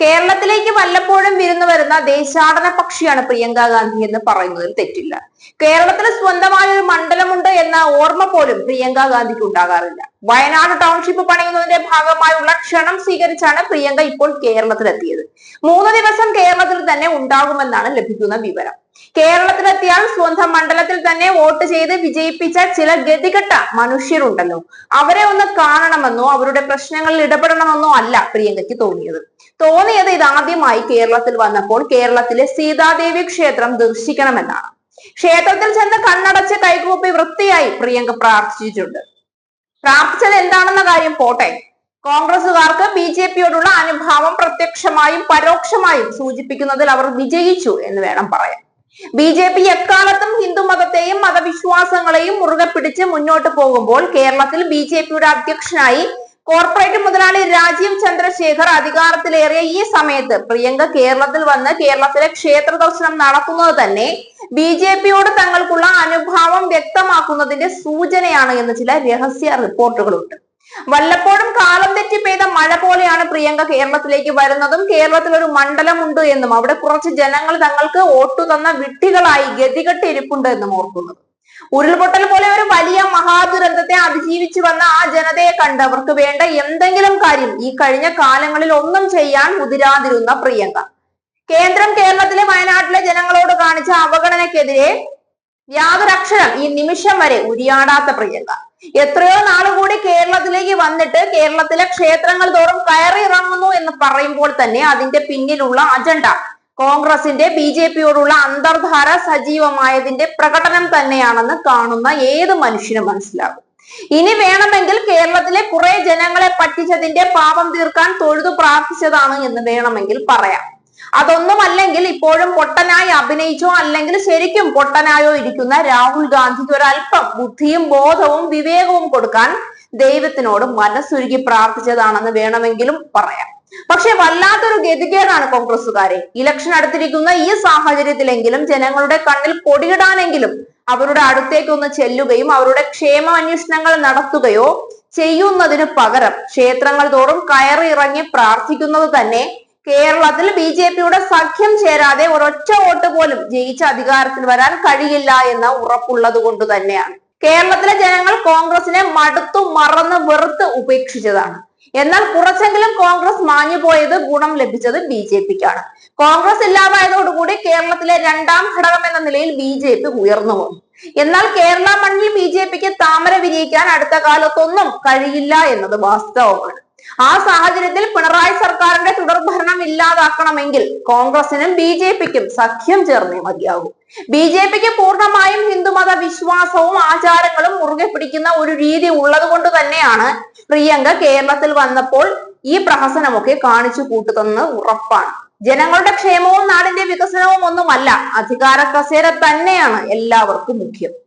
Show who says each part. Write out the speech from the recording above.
Speaker 1: കേരളത്തിലേക്ക് വല്ലപ്പോഴും വിരുന്നു വരുന്ന ദേശാടന പക്ഷിയാണ് പ്രിയങ്ക ഗാന്ധി എന്ന് പറയുന്നതിൽ തെറ്റില്ല. കേരളത്തിൽ സ്വന്തമായ ഒരു മണ്ഡലമുണ്ട് എന്ന ഓർമ്മ പോലും പ്രിയങ്ക ഗാന്ധിക്ക് ഉണ്ടാകാറില്ല. വയനാട് ടൗൺഷിപ്പ് പണിയുന്നതിന്റെ ഭാഗമായുള്ള ക്ഷണം സ്വീകരിച്ചാണ് പ്രിയങ്ക ഇപ്പോൾ കേരളത്തിലെത്തിയത്. മൂന്ന് ദിവസം കേരളത്തിൽ തന്നെ ഉണ്ടാകുമെന്നാണ് ലഭിക്കുന്ന വിവരം. കേരളത്തിലെത്തിയാൽ സ്വന്തം മണ്ഡലത്തിൽ തന്നെ വോട്ട് ചെയ്ത് വിജയിപ്പിച്ച ചില ഗതികെട്ട മനുഷ്യരുണ്ടല്ലോ. അവരെ ഒന്ന് കാണണമെന്നോ അവരുടെ പ്രശ്നങ്ങളിൽ ഇടപെടണമെന്നോ അല്ല പ്രിയങ്കയ്ക്ക് തോന്നിയത്. തോന്നിയത് ഇതാദ്യമായി കേരളത്തിൽ വന്നപ്പോൾ കേരളത്തിലെ സീതാദേവി ക്ഷേത്രം ദർശിക്കണമെന്നാണ്. ക്ഷേത്രത്തിൽ ചെന്ന് കണ്ണടച്ച് കൈകൂപ്പി വൃത്തിയായി പ്രിയങ്ക പ്രാർത്ഥിച്ചിട്ടുണ്ട്. പ്രാർത്ഥിച്ചത് എന്താണെന്ന കാര്യം പോട്ടെ. കോൺഗ്രസുകാർക്ക് ബി ജെ പിയോടുള്ള അനുഭാവം പ്രത്യക്ഷമായും പരോക്ഷമായും സൂചിപ്പിക്കുന്നതിൽ അവർ വിജയിച്ചു എന്ന് വേണം പറയാൻ. ബി ജെ പി എക്കാലത്തും ഹിന്ദു മതത്തെയും മതവിശ്വാസങ്ങളെയും മുറുകെ പിടിച്ച് മുന്നോട്ട് പോകുമ്പോൾ കേരളത്തിൽ ബി ജെ പിയുടെ അധ്യക്ഷനായി കോർപ്പറേറ്റ് മുതലാളി രാജീവ് ചന്ദ്രശേഖർ അധികാരത്തിലേറിയ ഈ സമയത്ത് പ്രിയങ്ക കേരളത്തിൽ വന്ന് കേരളത്തിലെ ക്ഷേത്ര ദർശനം നടത്തുന്നത് തന്നെ ബി ജെ പിയോട് തങ്ങൾക്കുള്ള അനുഭാവം വ്യക്തമാക്കുന്നതിന്റെ സൂചനയാണ് എന്ന് ചില രഹസ്യ റിപ്പോർട്ടുകളുണ്ട്. വല്ലപ്പോഴും കാലം തെറ്റി പെയ്ത മഴ പോലെയാണ് പ്രിയങ്ക കേരളത്തിലേക്ക് വരുന്നതും കേരളത്തിൽ ഒരു മണ്ഡലമുണ്ട് എന്നും അവിടെ കുറച്ച് ജനങ്ങൾ തങ്ങൾക്ക് വോട്ടു തന്ന വിട്ടികളായി ഗതികെട്ടിരിപ്പുണ്ട് എന്നും ഓർക്കുന്നത് ഉരുൾപൊട്ടൽ പോലെ ഒരു വലിയ മഹാദുരന്തത്തെ അതിജീവിച്ചു വന്ന ആ ജനതയെ കണ്ട് അവർക്ക് വേണ്ട എന്തെങ്കിലും കാര്യം ഈ കഴിഞ്ഞ കാലങ്ങളിൽ ഒന്നും ചെയ്യാൻ മുതിരാതിരുന്ന പ്രിയങ്ക. കേന്ദ്രം കേരളത്തിലെ വയനാട്ടിലെ ജനങ്ങളോട് കാണിച്ച അവഗണനയ്ക്കെതിരെ വ്യാപരക്ഷരം ഈ നിമിഷം വരെ ഉരിയാടാത്ത പ്രിയങ്ക. എത്രയോ നാളുകൂടി കേരളത്തിലേക്ക് വന്നിട്ട് കേരളത്തിലെ ക്ഷേത്രങ്ങൾ തോറും കയറി ഇറങ്ങുന്നു എന്ന് പറയുമ്പോൾ തന്നെ അതിന്റെ പിന്നിലുള്ള അജണ്ട കോൺഗ്രസിന്റെ ബി ജെ പിയോടുള്ള അന്തർധാര സജീവമായതിന്റെ പ്രകടനം തന്നെയാണെന്ന് കാണുന്ന ഏത് മനുഷ്യനും മനസ്സിലാകും. ഇനി വേണമെങ്കിൽ കേരളത്തിലെ കുറെ ജനങ്ങളെ പറ്റിച്ചതിന്റെ പാപം തീർക്കാൻ തൊഴുതു പ്രാർത്ഥിച്ചതാണ് എന്ന് വേണമെങ്കിൽ പറയാം. അതൊന്നും അല്ലെങ്കിൽ ഇപ്പോഴും പൊട്ടനായി അഭിനയിച്ചോ അല്ലെങ്കിൽ ശരിക്കും പൊട്ടനായോ ഇരിക്കുന്ന രാഹുൽ ഗാന്ധിക്ക് ഒരല്പം ബുദ്ധിയും ബോധവും വിവേകവും കൊടുക്കാൻ ദൈവത്തിനോട് മനസ്സുരുക്കി പ്രാർത്ഥിച്ചതാണെന്ന് വേണമെങ്കിലും പറയാം. പക്ഷെ വല്ലാത്തൊരു ഗതികേടാണ് കോൺഗ്രസുകാരെ ഇലക്ഷൻ അടുത്തിരിക്കുന്ന ഈ സാഹചര്യത്തിലെങ്കിലും ജനങ്ങളുടെ കണ്ണിൽ പൊടിയിടാനെങ്കിലും അവരുടെ അടുത്തേക്കൊന്ന് ചെല്ലുകയും അവരുടെ ക്ഷേമ അന്വേഷണങ്ങൾ നടത്തുകയോ ചെയ്യുന്നതിന് പകരം ക്ഷേത്രങ്ങൾ തോറും കയറി ഇറങ്ങി പ്രാർത്ഥിക്കുന്നത് തന്നെ കേരളത്തിൽ ബി ജെ പിയുടെ സഖ്യം ചേരാതെ ഒരൊറ്റ വോട്ട് പോലും ജയിച്ച അധികാരത്തിൽ വരാൻ കഴിയില്ല എന്ന ഉറപ്പുള്ളത് കൊണ്ട് തന്നെയാണ്. കേരളത്തിലെ ജനങ്ങൾ കോൺഗ്രസിനെ മടുത്തു മറന്ന് വെറുത്ത് ഉപേക്ഷിച്ചതാണ്. എന്നാൽ കുറച്ചെങ്കിലും കോൺഗ്രസ് മാഞ്ഞു പോയത് ഗുണം ലഭിച്ചത് ബി ജെ പിക്കാണ്. കോൺഗ്രസ് ഇല്ലാതായതോടുകൂടി കേരളത്തിലെ രണ്ടാം ഘടകം എന്ന നിലയിൽ ബി ജെ പി ഉയർന്നു വന്നു. എന്നാൽ കേരള മണ്ണിൽ ബി ജെ പിക്ക് താമര വിരിയിക്കാൻ അടുത്ത കാലത്തൊന്നും കഴിയില്ല എന്നത് വാസ്തവമാണ്. ആ സാഹചര്യത്തിൽ പിണറായി സർക്കാരിന്റെ തുടർഭരണം ഇല്ലാതാക്കണമെങ്കിൽ കോൺഗ്രസിനും ബി ജെ പിക്കും സഖ്യം ചേർന്നേ മതിയാകൂ. ബി ജെ പിക്ക് പൂർണമായും ഹിന്ദുമത വിശ്വാസവും ആചാരങ്ങളും മുറുകെ പിടിക്കുന്ന ഒരു രീതി ഉള്ളത് കൊണ്ട് തന്നെയാണ് പ്രിയങ്ക കേരളത്തിൽ വന്നപ്പോൾ ഈ പ്രഹസനമൊക്കെ കാണിച്ചു കൂട്ടുതെന്ന് ഉറപ്പാണ്. ജനങ്ങളുടെ ക്ഷേമവും നാടിന്റെ വികസനവും ഒന്നുമല്ല അധികാര കസേര തന്നെയാണ് എല്ലാവർക്കും മുഖ്യം.